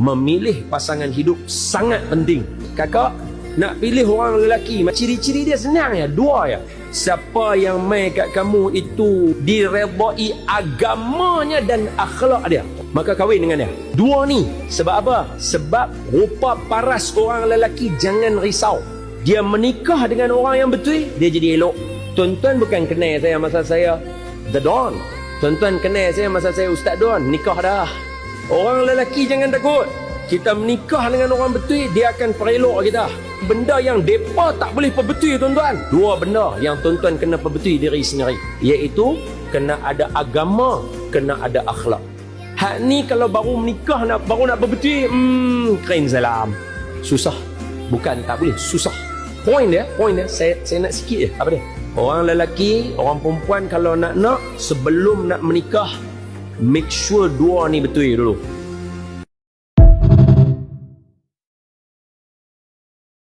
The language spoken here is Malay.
memilih pasangan hidup sangat penting. Kakak, nak pilih orang lelaki, ciri-ciri dia senang ya, dua ya. Siapa yang mai kat kamu itu diredai agamanya dan akhlak dia. Maka kahwin dengan dia. Dua ni. Sebab apa? Sebab rupa paras orang lelaki jangan risau. Dia menikah dengan orang yang betul, dia jadi elok. Tuan-tuan bukan kenal saya masa saya The Don. Tuan-tuan kenal saya masa saya Ustaz Don. Nikah dah. Orang lelaki jangan takut. Kita menikah dengan orang betul, dia akan perelok kita. Benda yang depa tak boleh perbetul tuan-tuan. Dua benda yang tuan-tuan kena perbetul diri sendiri. Iaitu, kena ada agama, kena ada akhlak. Hak ni kalau baru menikah nak baru nak perbetul, hmm, keren salam. Susah. Bukan tak boleh, susah. Poin dia, poin dia, saya, saya nak sikit je. Apa dia? Orang lelaki, orang perempuan kalau nak nak, sebelum nak menikah, make sure dua ni betul dulu.